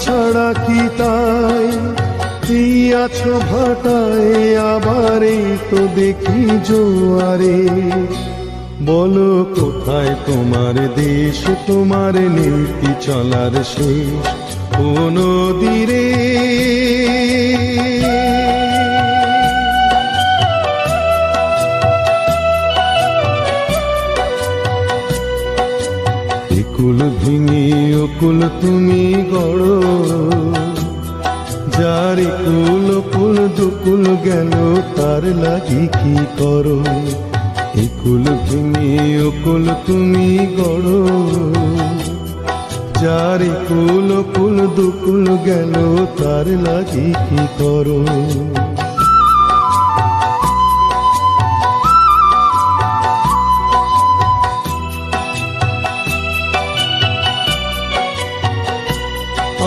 ছাড়া কি তাই? কি আছো ভাটায়, আবার এই তো দেখি জোয়ারে। বলো কোথায় তোমার দেশ, তোমার নীতি চলার শেষ? কোনো নদীরে। ভেঙে অকুল তুমি গড়। যার কুল কুল দুকুল গেল তার লাগি কি করো? একুল ভেঙে অকুল তুমি গড়। যার কুল কুল দুকুল গেল তার লাগি কি করো?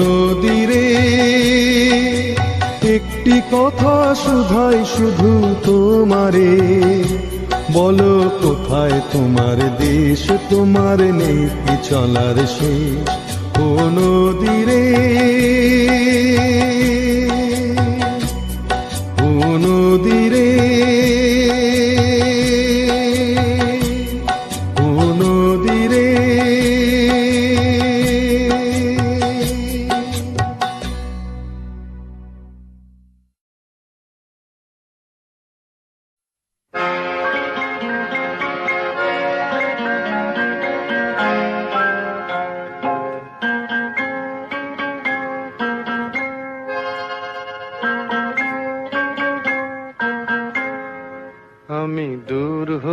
নদীরে একটি কথা শুধাই শুধু তোমারে। বলো কোথায় তোমার দেশ তোমার নেই চলার শেষ?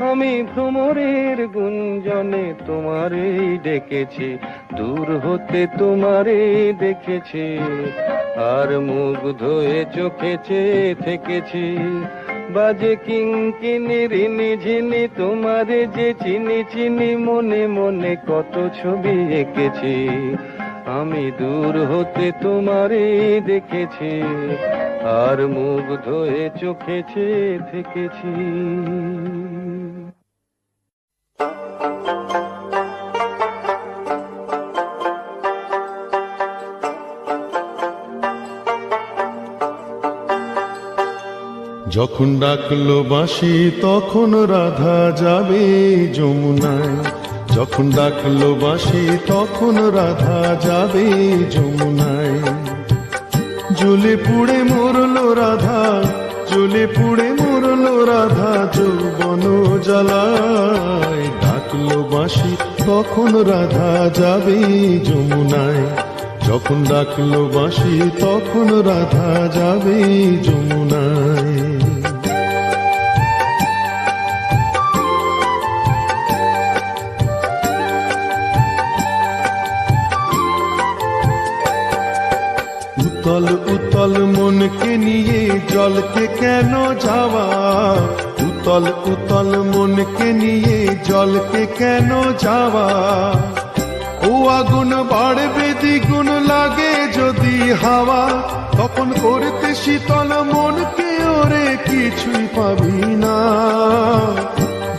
আমি ভ্রমরের গুঞ্জনে তোমারেই ডেকেছি, দূর হতে তোমারেই দেখেছি, আর মুখ হয়ে চোখে চেয়ে থেকেছি। বাজে কিঙ্কিনি রিনি ঝিনি, তোমারে যে চিনি চিনি, মনে মনে কত ছবি এঁকেছি। আমি দূর হতে তোমারে দেখেছি, আর মুখ হয়ে চোখে চেয়ে থেকেছি। যখন ডাকলো বাঁশি, তখন রাধা যাবে যমুনায়। যখন ডাকলো বাঁশি, তখন রাধা যাবে যমুনায়। জ্বলে পুড়ে মরলো রাধা জ্বলে পুড়ে মরলো রাধা যৌবন জ্বালায়। ডাকলো বাঁশি, তখন রাধা যাবে যমুনায়। যখন ডাকলো বাঁশি, তখন রাধা যাবে যমুনায়। জলকে কেন যাওয়া? উতল উতল মনকে নিয়ে জলকে কেন যাওয়া? ও আগুন বাড়বে, দ্বিগুণ লাগে যদি হাওয়া। তখন করতে শীতল মনকে ওরে কিছুই পাবি না।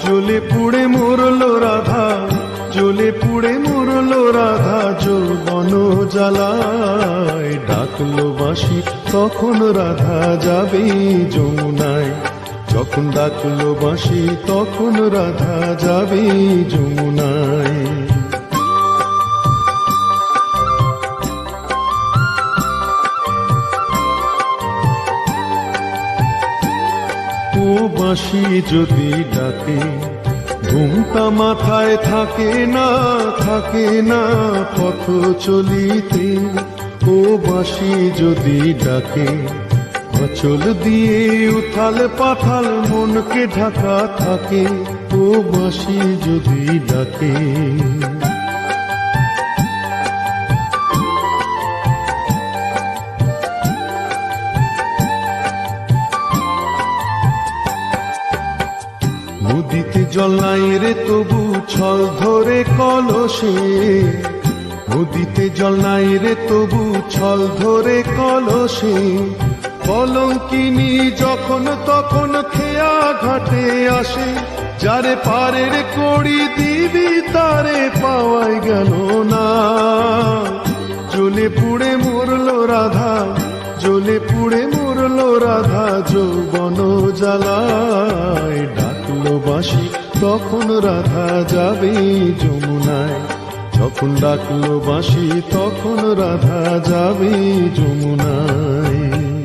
জ্বলে পুড়ে মরলো রাধা। জ্বলে পুড়ে মরল রাধা যৌবন জ্বালায়। ডাকলো বাঁশি, তখন রাধা যাবে যমুনায়। যখন ডাকলো বাঁশি, তখন রাধা যাবে যমুনায়। ও বাঁশি যদি ডাকে ঘুমটা মাথায় থাকে না থাকে না পথ চলিতে। ও বাঁশি যদি ডাকে অচল দিয়ে উথাল পাথাল মনকে ঢাকা থাকে। ও বাসি যদি ডাকে। জল নাই রে তবু ছল ধরে কলসে। নদীতে জল নাই রে তবু ছল ধরে কলসে। কলঙ্কিনী যখন তখন খেয়া ঘাটে আসে, যারে পারের কড়ি দিবি তারে পাওয়াই গেল না। জ্বলে পুড়ে মরলো রাধা, জ্বলে পুড়ে মরলো রাধা, যৌবন জ্বালায় ডাকলো বাঁশি। তখন রাধা যাবে যমুনায়। যখন ডাকলো বাঁশি তখন রাধা যাবে যমুনায়।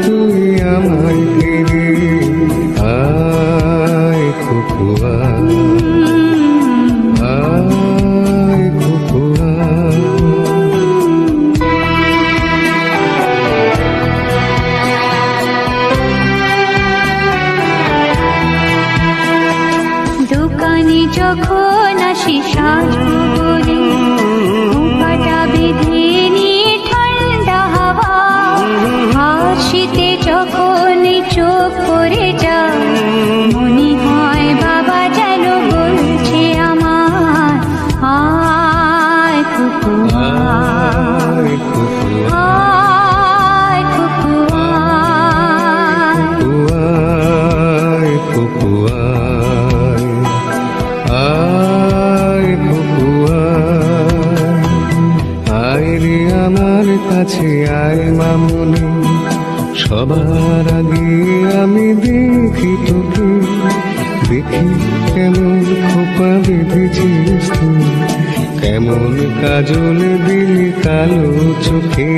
तू কানের খোপা বেঁধেছিস তুই। কেমন কাজল দিলি কালো চোখে?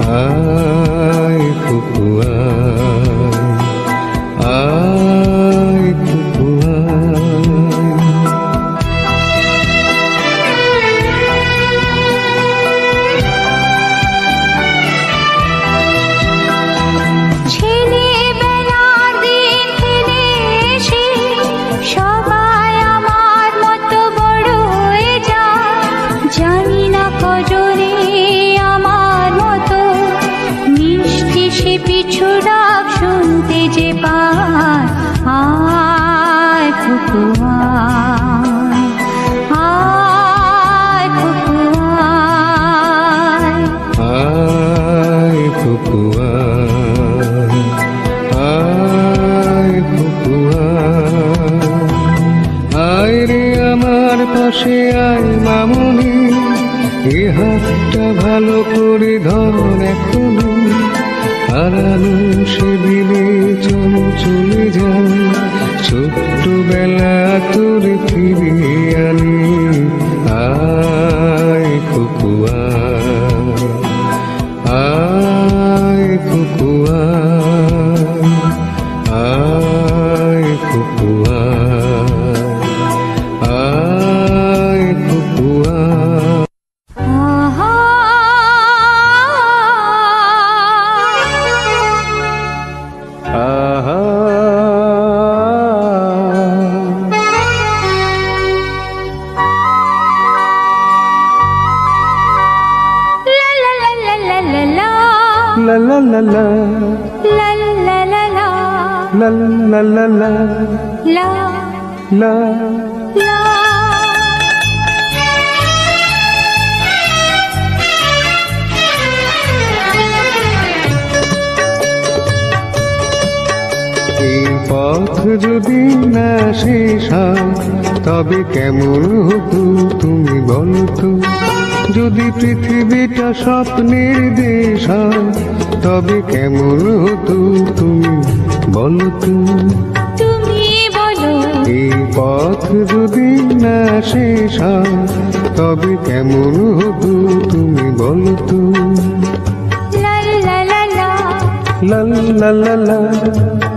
আয় খুকুয়া আয়। খুকুয়া ভালো করে ধর এখন। হারানো সে বিলে চল চলে যান। ছোট্টবেলা তোর ফিরে আনি। আয়, কুকুয়া। লা পথ যদি না শেষা তবে কেমন হতো তুমি বলতো? যদি পৃথিবীটা স্বপ্নের দেশ তবে কেমন হতো তুমি বলতো? পথ যদি না শেষ তবে কেমন হতো তুমি বলো তো? লাল লাল লাল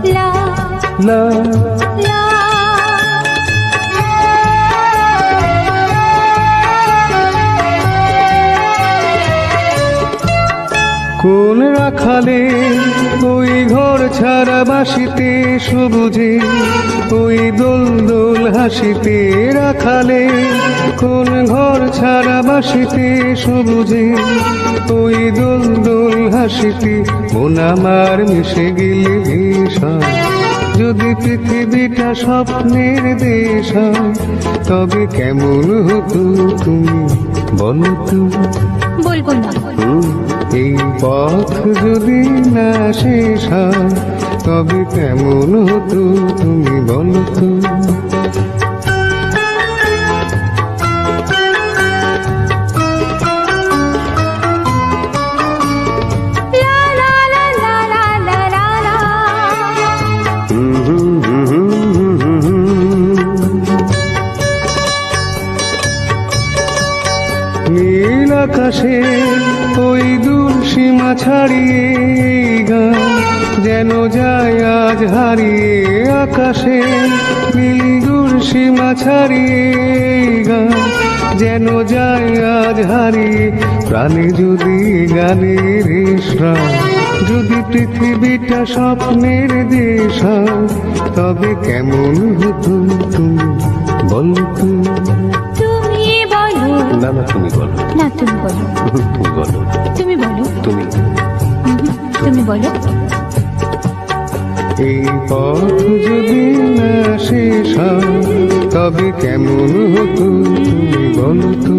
la la কোন রাখালে ওই ঘর ছাড়া বাসিতে সবুজে ওই দোল দোল হাসিতে রাখালে কোন ঘর ছাড়া বাসিতে সবুজে ওই দোল দোল হাসিতে মন আমার মিশে গেলে ভীষণ যদি পৃথিবীটা স্বপ্নের দেশ তবে কেমন হতো তুমি বলো তুমি বলব না। এই পথ যদি না শেষ তবে কেমন হতো তুমি বলতো নীল আকাশে ওই দু সীমা ছাড়িয়ে গান যেন যায় আজ হারিয়ে আকাশে। নীল সীমা ছাড়িয়ে গান যেন যায় আজ হারিয়ে। প্রাণে যদি গানের শ্রাম যদি পৃথিবীটা স্বপ্নের দেশ, তবে কেমন হতো তুমি বলো তুমি তুমি বলো না না তুমি বলো। না তুমি বলো। তুমি বলো। তুমি বলো। তুমি। তুমি বলো। এই পথ যদি না শেষ তবে কেমন হতো তুমি বলো তো?